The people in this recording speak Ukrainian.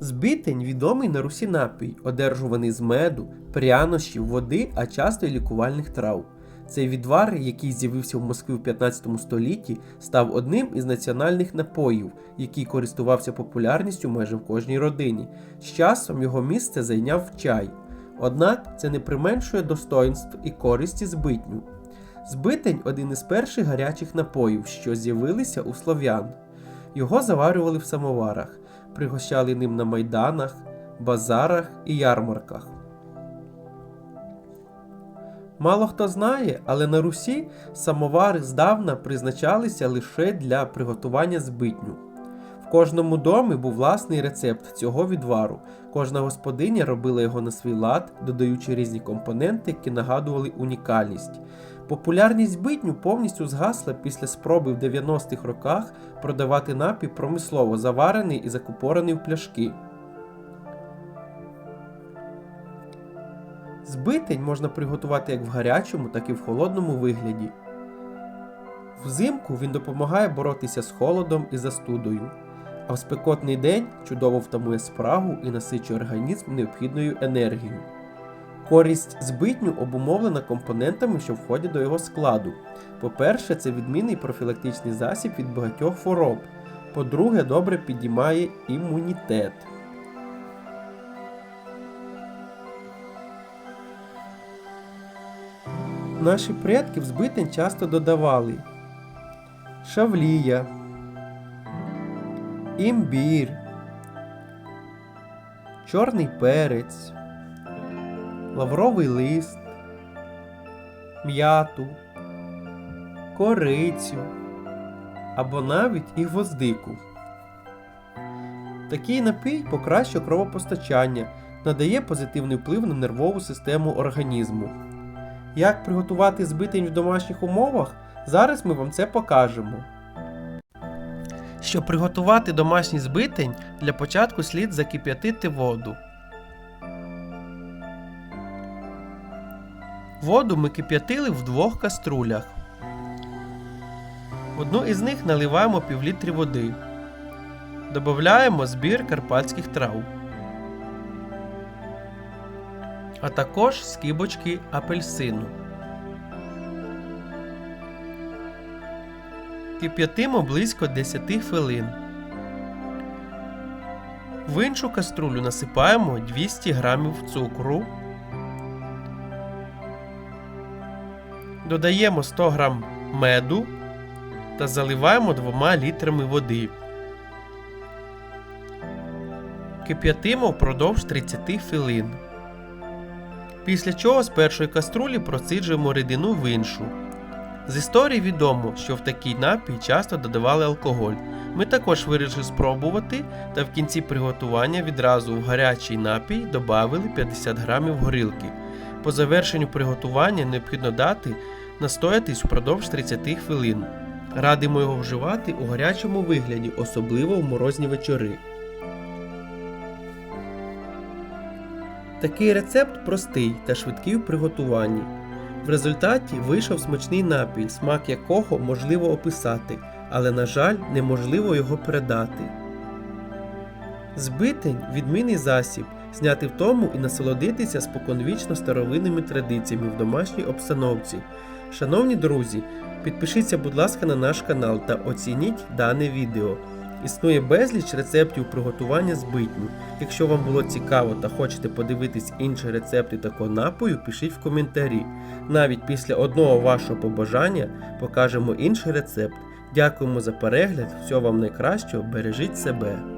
Збитень відомий на Русі напій, одержуваний з меду, прянощів, води, а часто й лікувальних трав. Цей відвар, який з'явився в Москві в 15 столітті, став одним із національних напоїв, який користувався популярністю майже в кожній родині. З часом його місце зайняв чай. Однак це не применшує достоинств і користі збитню. Збитень один із перших гарячих напоїв, що з'явилися у слов'ян. Його заварювали в самоварах, пригощали ним на майданах, базарах і ярмарках. Мало хто знає, але на Русі самовари здавна призначалися лише для приготування збитню. Кожному домі був власний рецепт цього відвару. Кожна господиня робила його на свій лад, додаючи різні компоненти, які нагадували унікальність. Популярність збитню повністю згасла після спроби в 90-х роках продавати напій промислово заварений і закупорений в пляшки. Збитень можна приготувати як в гарячому, так і в холодному вигляді. Взимку він допомагає боротися з холодом і застудою, а в спекотний день чудово втамує спрагу і насичує організм необхідною енергією. Користь збитню обумовлена компонентами, що входять до його складу. По-перше, це відмінний профілактичний засіб від багатьох хвороб. По-друге, добре підіймає імунітет. Наші предки в збитень часто додавали шавлія, імбір, чорний перець, лавровий лист, м'яту, корицю або навіть і гвоздику. Такий напій покращує кровопостачання, надає позитивний вплив на нервову систему організму. Як приготувати збитень в домашніх умовах? Зараз ми вам це покажемо. Щоб приготувати домашній збитень, для початку слід закип'ятити воду. Воду ми кип'ятили в двох каструлях. В одну із них наливаємо півлітрі води. Додаємо збір карпатських трав. А також скибочки апельсину. Кип'ятимо близько 10 хвилин. В іншу каструлю насипаємо 200 г цукру. Додаємо 100 г меду та заливаємо 2 літрами води. Кип'ятимо впродовж 30 хвилин. Після чого з першої каструлі проциджуємо рідину в іншу. З історії відомо, що в такий напій часто додавали алкоголь. Ми також вирішили спробувати та в кінці приготування відразу в гарячий напій додали 50 грамів горілки. По завершенню приготування необхідно дати настоятись впродовж 30 хвилин. Радимо його вживати у гарячому вигляді, особливо в морозні вечори. Такий рецепт простий та швидкий у приготуванні. В результаті вийшов смачний напій, смак якого можливо описати, але, на жаль, неможливо його передати. Збитень відмінний засіб, зняти в тому і насолодитися споконвічно старовинними традиціями в домашній обстановці. Шановні друзі, підпишіться, будь ласка, на наш канал та оцініть дане відео. Існує безліч рецептів приготування збитню. Якщо вам було цікаво та хочете подивитись інші рецепти такого напою, пишіть в коментарі. Навіть після одного вашого побажання покажемо інший рецепт. Дякуємо за перегляд, всього вам найкращого, бережіть себе!